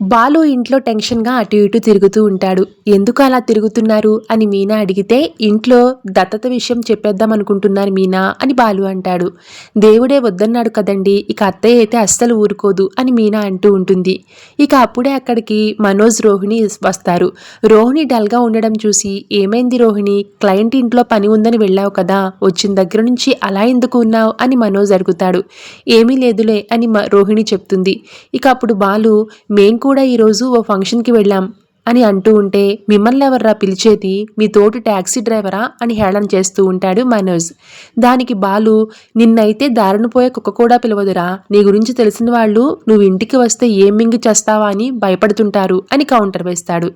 బాలు ఇంట్లో టెన్షన్గా అటు ఇటు తిరుగుతూ ఉంటాడు. ఎందుకు అలా తిరుగుతున్నారు? అని మీనా అడిగితే ఇంట్లో దత్తత విషయం చెప్పేద్దాం అనుకుంటున్నాను మీనా అని బాలు అంటాడు. దేవుడే వద్దన్నాడు కదండి ఇక అత్తయ్య అయితే అస్సలు ఊరుకోదు అని మీనా అంటూ ఉంటుంది. ఇక అప్పుడే అక్కడికి మనోజ్ రోహిణి వస్తారు. రోహిణి డల్గా ఉండడం చూసి ఏమైంది రోహిణి? క్లయింట్ ఇంట్లో పని ఉందని వెళ్ళావు కదా వచ్చిన దగ్గర నుంచి అలా ఎందుకు ఉన్నావు? అని మనోజ్ అడుగుతాడు. ఏమీ లేదులే అని రోహిణి చెప్తుంది. ఇక అప్పుడు బాలు మేం కూడా ఈరోజు ఓ ఫంక్షన్కి వెళ్ళాం అని అంటూ ఉంటే మిమ్మల్ని ఎవర్రా పిలిచేది? మీ తోటి ట్యాక్సీ డ్రైవరా? అని హేళన చేస్తూ ఉంటాడు మనోజ్. దానికి బాలు నిన్నైతే దారుణ పోయే కుక్క కూడా పిలవదురా. నీ గురించి తెలిసిన వాళ్ళు నువ్వు ఇంటికి వస్తే ఏం మింగి చేస్తావా అని భయపడుతుంటారు అని కౌంటర్ వేస్తాడు.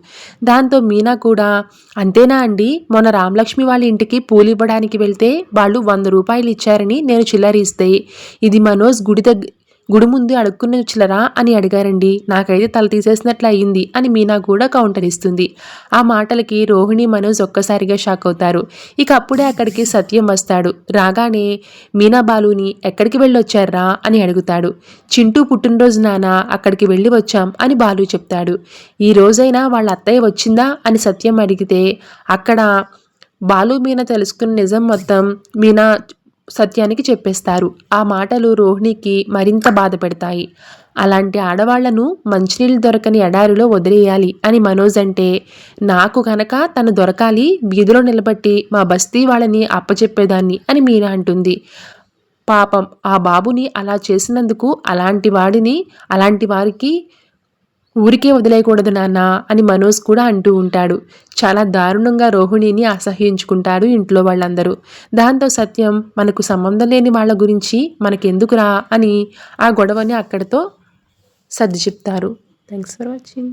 దాంతో మీనా కూడా అంతేనా అండి? మొన్న రామలక్ష్మి వాళ్ళ ఇంటికి పూలు ఇవ్వడానికి వెళ్తే వాళ్ళు వంద రూపాయలు ఇచ్చారని నేను చిల్లరిస్తే ఇది మనోజ్ గుడి దగ్గర గుడి ముందు అడుక్కున్న వచ్చిలరా అని అడిగారండి. నాకైతే తల తీసేసినట్లు అయ్యింది అని మీనా కూడా కౌంటర్ ఇస్తుంది. ఆ మాటలకి రోహిణి మనోజ్ ఒక్కసారిగా షాక్ అవుతారు. ఇక అప్పుడే అక్కడికి సత్యం వస్తాడు. రాగానే మీనా బాలుని ఎక్కడికి వెళ్ళొచ్చారా? అని అడుగుతాడు. చింటూ పుట్టినరోజు నాన్న అక్కడికి వెళ్ళి వచ్చాం అని బాలు చెప్తాడు. ఈ రోజైనా వాళ్ళ అత్తయ్య వచ్చిందా? అని సత్యం అడిగితే అక్కడ బాలు మీనా తెలుసుకున్న నిజం మొత్తం మీనా సత్యానికి చెప్పేస్తారు. ఆ మాటలు రోహిణికి మరింత బాధ పెడతాయి అలాంటి ఆడవాళ్ళను మంచినీళ్ళు దొరకని ఎడారిలో వదిలేయాలి అని మనోజ్ అంటే నాకు కనుక తను దొరకాలి వీధిలో నిలబట్టి మా బస్తీ వాళ్ళని అప్పచెప్పేదాన్ని అని మీనా అంటుంది. పాపం ఆ బాబుని అలా చేసినందుకు అలాంటి వాడిని అలాంటి వారికి ఊరికే వదిలేయకూడదు నాన్న అని మనోజ్ కూడా అంటూ ఉంటాడు. చాలా దారుణంగా రోహిణిని అసహ్యించుకుంటారు ఇంట్లో వాళ్ళందరూ. దాంతో సత్యం మనకు సంబంధం లేని వాళ్ళ గురించి మనకెందుకురా అని ఆ గొడవని అక్కడితో సర్ది చెప్తారు. Thanks for watching